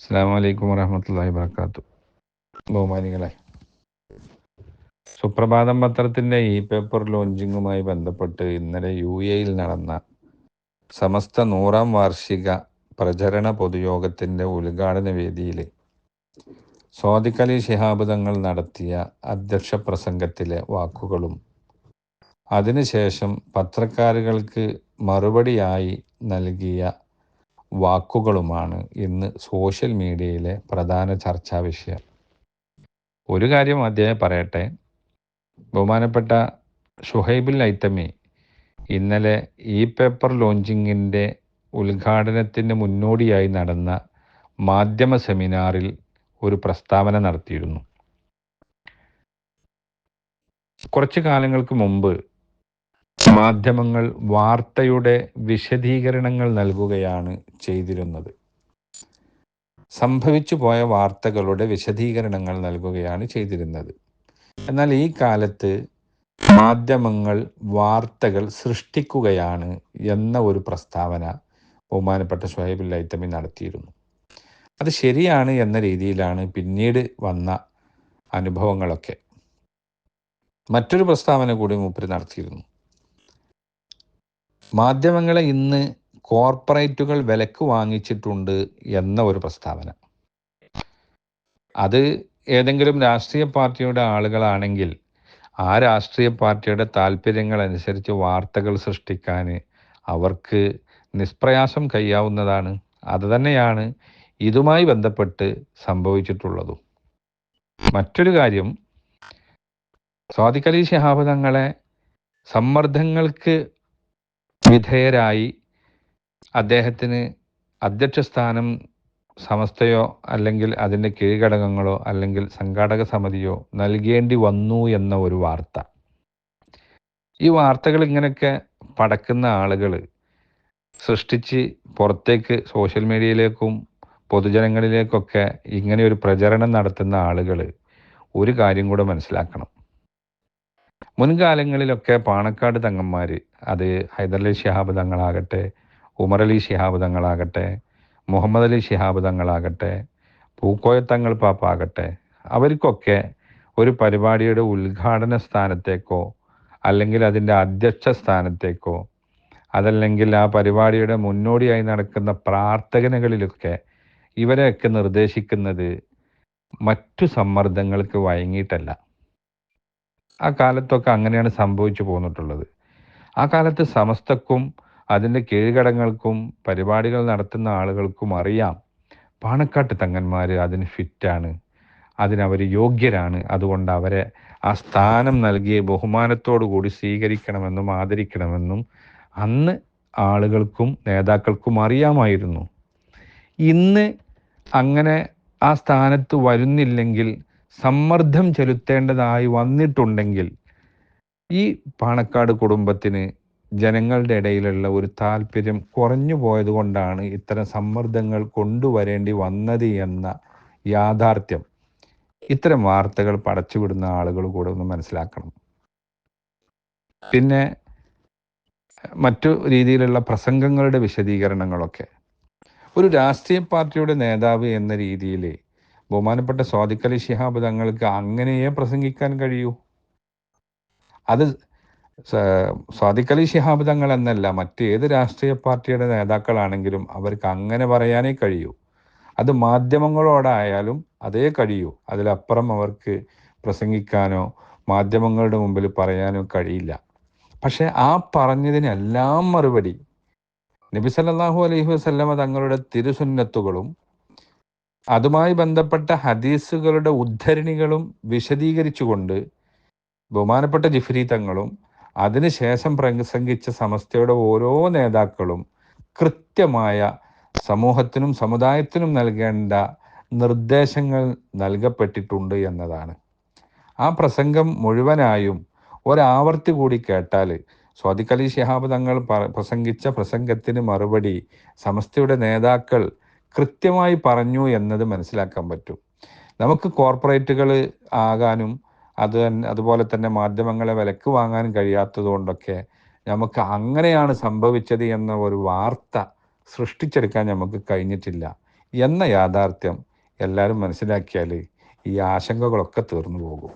അസ്സാം വലൈക്കും വറഹമത്തല്ലാഹി വർക്കാത്തു ബഹുമാനികളെ സുപ്രഭാതം പത്രത്തിന്റെ ഇ പേപ്പർ ലോഞ്ചിങ്ങുമായി ബന്ധപ്പെട്ട് ഇന്നലെ യു എയിൽ നടന്ന സമസ്ത നൂറാം വാർഷിക പ്രചരണ പൊതുയോഗത്തിന്റെ ഉദ്ഘാടന വേദിയിൽ സ്വാദിഖലി ശിഹാബ് തങ്ങൾ നടത്തിയ അധ്യക്ഷ പ്രസംഗത്തിലെ വാക്കുകളും അതിനുശേഷം പത്രക്കാരുകൾക്ക് മറുപടിയായി നൽകിയ വാക്കുകളുമാണ് ഇന്ന് സോഷ്യൽ മീഡിയയിലെ പ്രധാന ചർച്ചാ വിഷയം. ഒരു കാര്യം ആദ്യമേ പറയട്ടെ. ബഹുമാനപ്പെട്ട ഷുഹൈബുൽ ഐത്തമി ഇന്നലെ ഇ പേപ്പർ ലോഞ്ചിങ്ങിന്റെ ഉദ്ഘാടനത്തിന് മുന്നോടിയായി നടന്ന മാധ്യമ സെമിനാറിൽ ഒരു പ്രസ്താവന നടത്തിയിരുന്നു. കുറച്ച് കാലങ്ങൾക്ക് മുമ്പ് മാധ്യമങ്ങൾ വാർത്തയുടെ വിശദീകരണങ്ങൾ നൽകുകയാണ് ചെയ്തിരുന്നത്. സംഭവിച്ചു പോയ വാർത്തകളുടെ വിശദീകരണങ്ങൾ നൽകുകയാണ് ചെയ്തിരുന്നത്. എന്നാൽ ഈ കാലത്ത് മാധ്യമങ്ങൾ വാർത്തകൾ സൃഷ്ടിക്കുകയാണ് എന്ന ഒരു പ്രസ്താവന ബഹുമാനപ്പെട്ട ഷുഹൈബ് ലൈത്തമി നടത്തിയിരുന്നു. അത് ശരിയാണ് എന്ന രീതിയിലാണ് പിന്നീട് വന്ന അനുഭവങ്ങളൊക്കെ. മറ്റൊരു പ്രസ്താവന കൂടി മൂപ്പര് നടത്തിയിരുന്നു. മാധ്യമങ്ങളെ ഇന്ന് കോർപ്പറേറ്റുകൾ വിലക്ക് വാങ്ങിച്ചിട്ടുണ്ട് എന്ന ഒരു പ്രസ്താവന. അത് ഏതെങ്കിലും രാഷ്ട്രീയ പാർട്ടിയുടെ ആളുകളാണെങ്കിൽ ആ രാഷ്ട്രീയ പാർട്ടിയുടെ താല്പര്യങ്ങൾ അനുസരിച്ച് വാർത്തകൾ സൃഷ്ടിക്കാൻ അവർക്ക് നിഷ്പ്രയാസം കഴിയാവുന്നതാണ്. അത് തന്നെയാണ് ഇതുമായി ബന്ധപ്പെട്ട് സംഭവിച്ചിട്ടുള്ളതും. മറ്റൊരു കാര്യം സ്വാദിഖ് അലി ശിഹാബ് തങ്ങളെ സമ്മർദ്ദങ്ങൾക്ക് വിധേയരായി അദ്ദേഹത്തിന് അധ്യക്ഷ സ്ഥാനം സമസ്തയോ അല്ലെങ്കിൽ അതിന്റെ കീഴ്ഘടകങ്ങളോ അല്ലെങ്കിൽ സംഘാടക സമിതിയോ നൽകേണ്ടി വന്നു എന്ന ഒരു വാർത്ത. ഈ വാർത്തകൾ ഇങ്ങനെയൊക്കെ പടക്കുന്ന ആളുകൾ സൃഷ്ടിച്ച് പുറത്തേക്ക് സോഷ്യൽ മീഡിയയിലേക്കും പൊതുജനങ്ങളിലേക്കൊക്കെ ഇങ്ങനെ ഒരു പ്രചരണം നടത്തുന്ന ആളുകൾ ഒരു കാര്യം കൂടെ മനസ്സിലാക്കണം. മുൻകാലങ്ങളിലൊക്കെ പാണക്കാട് തങ്ങന്മാർ അത് ഹൈദരലി ഷിഹാബ് തങ്ങളാകട്ടെ ഉമറലി ഷിഹാബ് തങ്ങളാകട്ടെ മുഹമ്മദ് അലി ഷിഹാബ് തങ്ങളാകട്ടെ പൂക്കോയത്തങ്ങൾ പാപ്പാകട്ടെ അവർക്കൊക്കെ ഒരു പരിപാടിയുടെ ഉദ്ഘാടന സ്ഥാനത്തേക്കോ അല്ലെങ്കിൽ അതിന്റെ അധ്യക്ഷ സ്ഥാനത്തേക്കോ അതല്ലെങ്കിൽ ആ പരിപാടിയുടെ മുന്നോടിയായി നടക്കുന്ന പ്രാർത്ഥനകളിലൊക്കെ ഇവരെയൊക്കെ നിർദ്ദേശിക്കുന്നത് മറ്റു സമ്മർദ്ദങ്ങൾക്ക് വഴങ്ങിയിട്ടല്ല. ആ കാലത്തൊക്കെ അങ്ങനെയാണ് സംഭവിച്ചു പോന്നിട്ടുള്ളത്. ആ കാലത്ത് സമസ്തക്കും അതിന്റെ കീഴ്ഘടങ്ങൾക്കും പരിപാടികൾ നടത്തുന്ന ആളുകൾക്കും അറിയാം. പാണക്കാട്ട് തങ്ങന്മാർ അതിന് ഫിറ്റാണ്. അതിനവർ യോഗ്യരാണ്. അതുകൊണ്ട് അവരെ ആ സ്ഥാനം നൽകി ബഹുമാനത്തോടു കൂടി സ്വീകരിക്കണമെന്നും ആദരിക്കണമെന്നും അന്ന് ആളുകൾക്കും നേതാക്കൾക്കും അറിയാമായിരുന്നു. ഇന്ന് അങ്ങനെ ആ സ്ഥാനത്ത് വരുന്നില്ലെങ്കിൽ സമ്മർദ്ദം ചെലുത്തേണ്ടതായി വന്നിട്ടുണ്ടെങ്കിൽ ഈ പാണക്കാട് കുടുംബത്തിന് ജനങ്ങളുടെ ഇടയിലുള്ള ഒരു താല്പര്യം കുറഞ്ഞു പോയത് കൊണ്ടാണ് ഇത്തരം സമ്മർദ്ദങ്ങൾ കൊണ്ടുവരേണ്ടി വന്നത് എന്ന യാഥാർത്ഥ്യം. ഇത്തരം വാർത്തകൾ പടച്ചുവിടുന്ന ആളുകൾ കൂടെ ഒന്ന് മനസ്സിലാക്കണം. പിന്നെ മറ്റു രീതിയിലുള്ള പ്രസംഗങ്ങളുടെ വിശദീകരണങ്ങളൊക്കെ. ഒരു രാഷ്ട്രീയ പാർട്ടിയുടെ നേതാവ് എന്ന രീതിയിൽ ബഹുമാനപ്പെട്ട സ്വാദിഖ് അലി ശിഹാബ് തങ്ങൾക്ക് അങ്ങനെയേ പ്രസംഗിക്കാൻ കഴിയൂ. അത് സ്വാദിഖ് അലി ശിഹാബ് തങ്ങൾ എന്നല്ല മറ്റ് മറ്റേത് രാഷ്ട്രീയ പാർട്ടിയുടെ നേതാക്കളാണെങ്കിലും അവർക്ക് അങ്ങനെ പറയാനേ കഴിയൂ. അത് മാധ്യമങ്ങളോടായാലും അതേ കഴിയൂ. അതിലപ്പുറം അവർക്ക് പ്രസംഗിക്കാനോ മാധ്യമങ്ങളുടെ മുമ്പിൽ പറയാനോ കഴിയില്ല. പക്ഷെ ആ പറഞ്ഞതിനെല്ലാം മറുപടി നബി സല്ലല്ലാഹു അലൈഹി വസല്ലമ തങ്ങളുടെ തിരുസുന്നത്തുകളും അതുമായി ബന്ധപ്പെട്ട ഹദീസുകളുടെ ഉദ്ധരണികളും വിശദീകരിച്ചുകൊണ്ട് ബഹുമാനപ്പെട്ട ജിഫ്രി തങ്ങളും അതിനുശേഷം പ്രസംഗിച്ച സമസ്തയുടെ ഓരോ നേതാക്കളും കൃത്യമായ സമൂഹത്തിനും സമുദായത്തിനും നൽകേണ്ട നിർദ്ദേശങ്ങൾ നൽകപ്പെട്ടിട്ടുണ്ട് എന്നതാണ്. ആ പ്രസംഗം മുഴുവനായും ഒരാവർത്തി കൂടി കേട്ടാൽ സ്വാദിഖലി ശിഹാബ് തങ്ങൾ പ്രസംഗിച്ച പ്രസംഗത്തിന് മറുപടി സമസ്തയുടെ നേതാക്കൾ കൃത്യമായി പറഞ്ഞു എന്നത് മനസ്സിലാക്കാൻ പറ്റും. നമുക്ക് കോർപ്പറേറ്റുകൾ ആകാനും അത് അതുപോലെ തന്നെ മാധ്യമങ്ങളെ വിലക്ക് വാങ്ങാൻ കഴിയാത്തത് കൊണ്ടൊക്കെ നമുക്ക് അങ്ങനെയാണ് സംഭവിച്ചത് എന്ന ഒരു വാർത്ത സൃഷ്ടിച്ചെടുക്കാൻ നമുക്ക് കഴിഞ്ഞിട്ടില്ല എന്ന യാഥാർത്ഥ്യം എല്ലാവരും മനസ്സിലാക്കിയാൽ ഈ ആശങ്കകളൊക്കെ തീർന്നു പോകും.